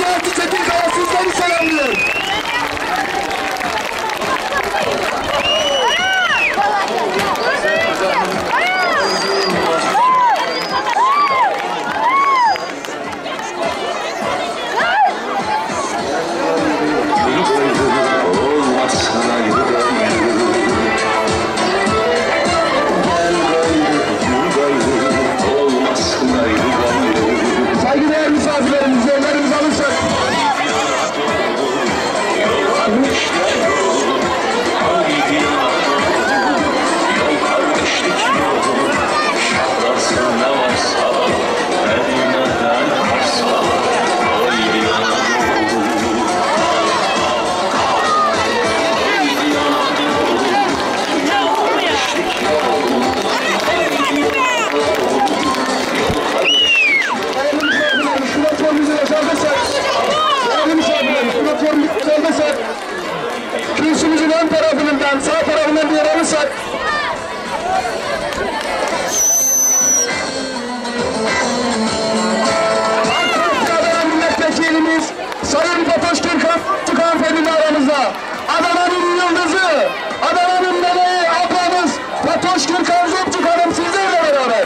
deserve to take alırsak, kürsümüzün ön tarafından, sağ tarafından bir yer alırsak, Ankara'dan milletvekilimiz Sayın Fatoş Türkan hanımefendi aramızda. Adana'nın yıldızı, Adana'nın bebeği ablamız Fatoş Türkan Zopçuk Hanım sizlerle beraber.